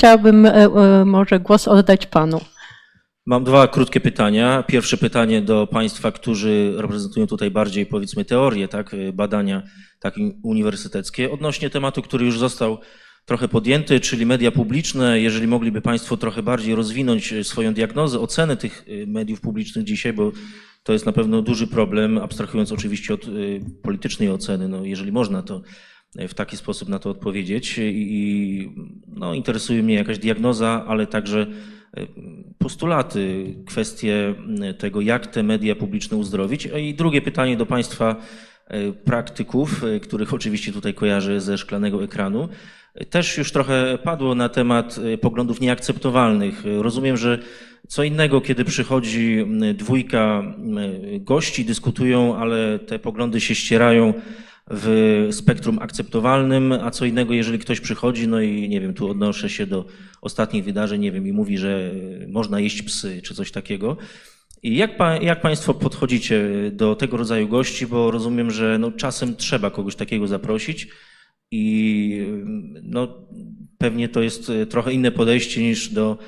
chciałabym e, e, może głos oddać panu. Mam dwa krótkie pytania. Pierwsze pytanie do Państwa, którzy reprezentują tutaj bardziej, powiedzmy, teorię, tak, badania takie uniwersyteckie, odnośnie tematu, który już został trochę podjęty, czyli media publiczne. Jeżeli mogliby Państwo trochę bardziej rozwinąć swoją diagnozę, ocenę tych mediów publicznych dzisiaj, bo to jest na pewno duży problem, abstrahując oczywiście od politycznej oceny, no jeżeli można to w taki sposób na to odpowiedzieć. I no, interesuje mnie jakaś diagnoza, ale także y, postulaty, kwestie tego, jak te media publiczne uzdrowić. I drugie pytanie do Państwa y, praktyków, y, których oczywiście tutaj kojarzę ze szklanego ekranu. Też już trochę padło na temat poglądów nieakceptowalnych. Rozumiem, że co innego, kiedy przychodzi dwójka gości, dyskutują, ale te poglądy się ścierają w spektrum akceptowalnym, a co innego, jeżeli ktoś przychodzi, no i nie wiem, tu odnoszę się do ostatnich wydarzeń, nie wiem, i mówi, że można jeść psy, czy coś takiego. I jak, pa, jak Państwo podchodzicie do tego rodzaju gości, bo rozumiem, że no, czasem trzeba kogoś takiego zaprosić i no, pewnie to jest trochę inne podejście niż do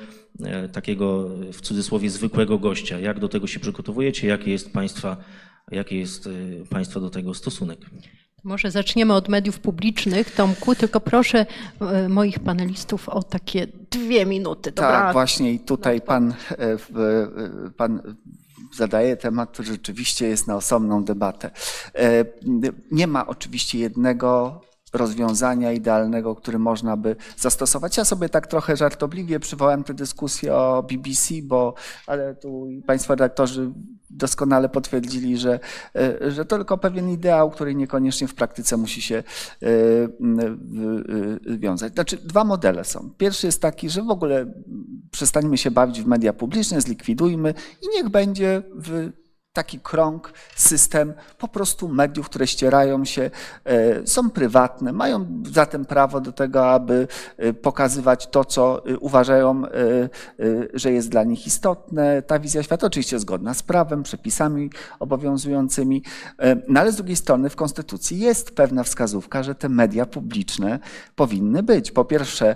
takiego w cudzysłowie zwykłego gościa. Jak do tego się przygotowujecie? Jaki jest Państwa, jaki jest Państwa do tego stosunek? Może zaczniemy od mediów publicznych, Tomku, tylko proszę e, moich panelistów o takie dwie minuty. Dobra? Tak, właśnie i tutaj pan, e, e, pan zadaje temat, który rzeczywiście jest na osobną debatę. Nie ma oczywiście jednego rozwiązania idealnego, który można by zastosować. Ja sobie tak trochę żartobliwie przywołałem tę dyskusję o BBC, bo ale tu państwo redaktorzy doskonale potwierdzili, że, e, że to tylko pewien ideał, który niekoniecznie w praktyce musi się e, e, wiązać. Znaczy, dwa modele są. Pierwszy jest taki, że w ogóle przestańmy się bawić w media publiczne, zlikwidujmy i niech będzie w taki krąg, system po prostu mediów, które ścierają się, e, są prywatne, mają zatem prawo do tego, aby e, pokazywać to, co e, uważają, że jest dla nich istotne. Ta wizja świata oczywiście zgodna z prawem, przepisami obowiązującymi, no ale z drugiej strony w Konstytucji jest pewna wskazówka, że te media publiczne powinny być. Po pierwsze,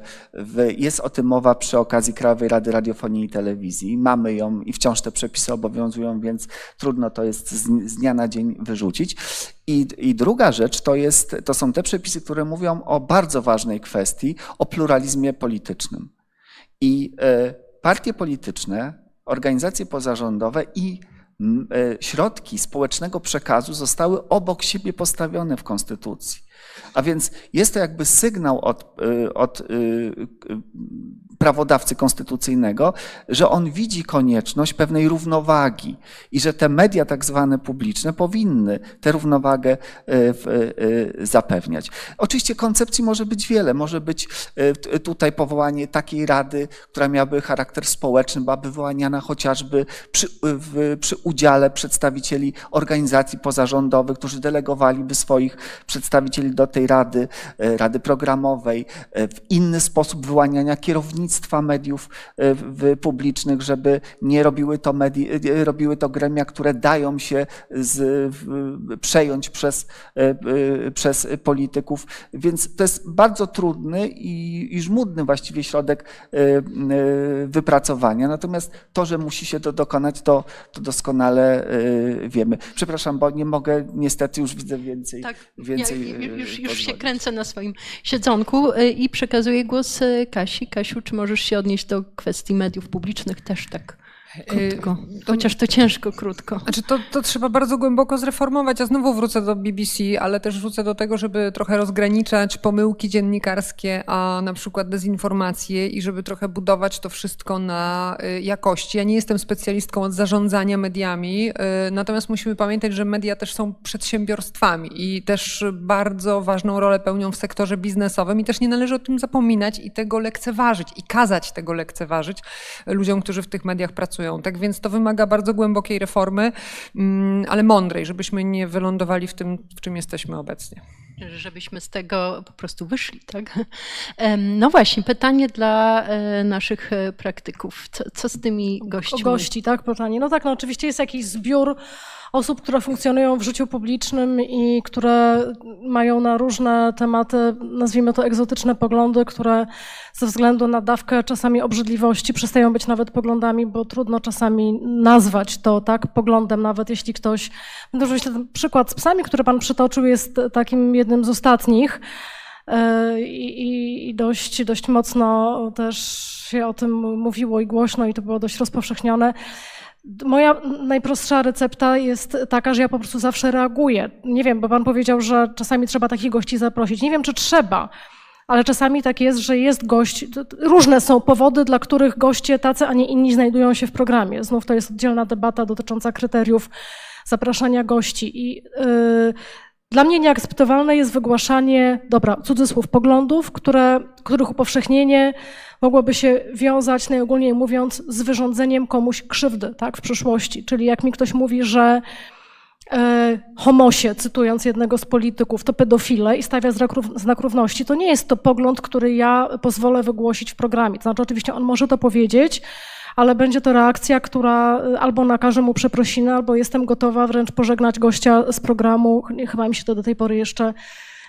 jest o tym mowa przy okazji Krajowej Rady Radiofonii i Telewizji. Mamy ją i wciąż te przepisy obowiązują, więc trudno to jest z, z dnia na dzień wyrzucić. I, I druga rzecz to, jest, to są te przepisy, które mówią o bardzo ważnej kwestii, o pluralizmie politycznym. I e, partie polityczne, organizacje pozarządowe i e, środki społecznego przekazu zostały obok siebie postawione w Konstytucji. A więc jest to jakby sygnał od, y, od y, prawodawcy konstytucyjnego, że on widzi konieczność pewnej równowagi i że te media tak zwane publiczne powinny tę równowagę y, zapewniać. Oczywiście koncepcji może być wiele. Może być tutaj powołanie takiej rady, która miałaby charakter społeczny, byłaby wyłaniana chociażby przy, w, przy udziale przedstawicieli organizacji pozarządowych, którzy delegowaliby swoich przedstawicieli do tej rady, e, rady programowej, e, w inny sposób wyłaniania kierownictwa mediów e, publicznych, żeby nie robiły to, medi, robiły to gremia, które dają się z, przejąć przez, przez polityków. Więc to jest bardzo trudny i, i żmudny właściwie środek wypracowania. Natomiast to, że musi się to dokonać, to, to doskonale wiemy. Przepraszam, bo nie mogę, niestety już widzę więcej. Tak, więcej ja, już, już się kręcę na swoim siedzonku y, i przekazuję głos y, Kasi. Kasiu, czy możesz się odnieść do kwestii mediów publicznych? Też tak krótko? Chociaż to ciężko krótko. Znaczy to, to trzeba bardzo głęboko zreformować. Ja znowu wrócę do BBC, ale też wrócę do tego, żeby trochę rozgraniczać pomyłki dziennikarskie, a na przykład dezinformacje i żeby trochę budować to wszystko na y, jakości. Ja nie jestem specjalistką od zarządzania mediami, y, natomiast musimy pamiętać, że media też są przedsiębiorstwami i też bardzo ważną rolę pełnią w sektorze biznesowym i też nie należy o tym zapominać i tego lekceważyć i kazać tego lekceważyć ludziom, którzy w tych mediach pracują. Tak więc to wymaga bardzo głębokiej reformy, mm, ale mądrej, żebyśmy nie wylądowali w tym, w czym jesteśmy obecnie. żebyśmy z tego po prostu wyszli, tak? No właśnie, pytanie dla e, naszych e, praktyków. Co, co z tymi o gośćmi? gości, tak, pytanie. No tak, no oczywiście jest jakiś zbiór osób, które funkcjonują w życiu publicznym i które mają na różne tematy, nazwijmy to egzotyczne poglądy, które ze względu na dawkę czasami obrzydliwości przestają być nawet poglądami, bo trudno czasami nazwać to tak poglądem, nawet jeśli ktoś. Myślę, że ten przykład z psami, który pan przytoczył, jest takim jednym z ostatnich. E, I, i- dość, dość mocno też się o tym mówiło i głośno, i to było dość rozpowszechnione. Moja najprostsza recepta jest taka, że ja po prostu zawsze reaguję. Nie wiem, bo pan powiedział, że czasami trzeba takich gości zaprosić. Nie wiem, czy trzeba, ale czasami tak jest, że jest gość. Różne są powody, dla których goście tacy, a nie inni znajdują się w programie. Znów to jest oddzielna debata dotycząca kryteriów zapraszania gości. I yy, dla mnie nieakceptowalne jest wygłaszanie, dobra, cudzysłów, poglądów, które, których upowszechnienie mogłoby się wiązać, najogólniej mówiąc, z wyrządzeniem komuś krzywdy tak, w przyszłości. Czyli jak mi ktoś mówi, że e, homosie, cytując jednego z polityków, to pedofile i stawia znak, rów- znak równości, to nie jest to pogląd, który ja pozwolę wygłosić w programie. To znaczy, oczywiście on może to powiedzieć, ale będzie to reakcja, która y, albo nakaże mu przeprosiny, albo jestem gotowa wręcz pożegnać gościa z programu. Chyba mi się to do tej pory jeszcze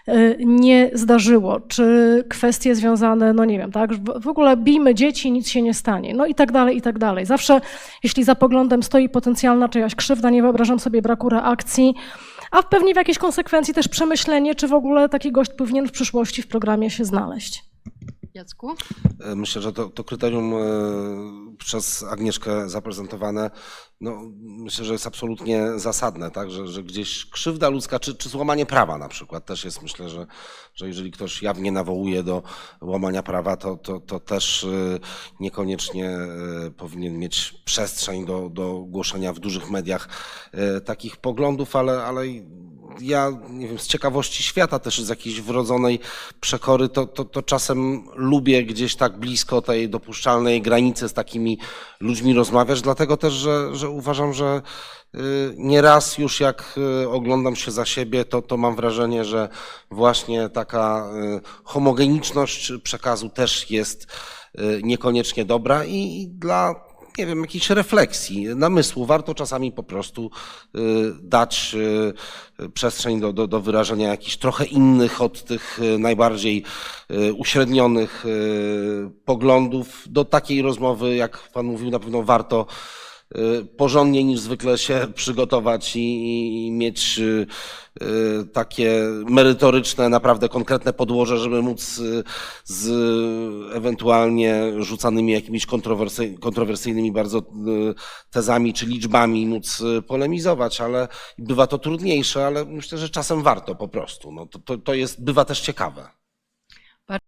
y, nie zdarzyło. Czy kwestie związane, no nie wiem, tak, w- ogóle bijmy dzieci, nic się nie stanie, no i tak dalej, i tak dalej. Zawsze, jeśli za poglądem stoi potencjalna czyjaś krzywda, nie wyobrażam sobie braku reakcji, a pewnie w jakiejś konsekwencji też przemyślenie, czy w ogóle taki gość powinien w przyszłości w programie się znaleźć. Jacku? E, Myślę, że to, to kryterium e, przez Agnieszkę zaprezentowane, no, myślę, że jest absolutnie zasadne, tak? że, że gdzieś krzywda ludzka, czy, czy złamanie prawa na przykład też jest, myślę, że, że jeżeli ktoś jawnie nawołuje do łamania prawa, to, to, to też e, niekoniecznie powinien mieć przestrzeń do, do głoszenia w dużych mediach takich poglądów, ale, ale ja nie wiem, z ciekawości świata też z jakiejś wrodzonej przekory, to, to, to czasem lubię gdzieś tak blisko tej dopuszczalnej granicy z takimi ludźmi rozmawiać, dlatego też, że, że uważam, że y, nieraz już jak y, oglądam się za siebie, to, to mam wrażenie, że właśnie taka y, homogeniczność przekazu też jest niekoniecznie dobra i, i dla nie wiem, jakiejś refleksji, namysłu. Warto czasami po prostu y, dać y, przestrzeń do, do, do wyrażenia jakichś trochę innych od tych y, najbardziej uśrednionych poglądów. Do takiej rozmowy, jak Pan mówił, na pewno warto y, porządnie niż zwykle się przygotować i, i- mieć y, y, takie merytoryczne, naprawdę konkretne podłoże, żeby móc z ewentualnie rzucanymi jakimiś kontrowersy, kontrowersyjnymi bardzo tezami czy liczbami móc polemizować, ale bywa to trudniejsze, ale myślę, że czasem warto po prostu. No, to, to, to jest, bywa też ciekawe.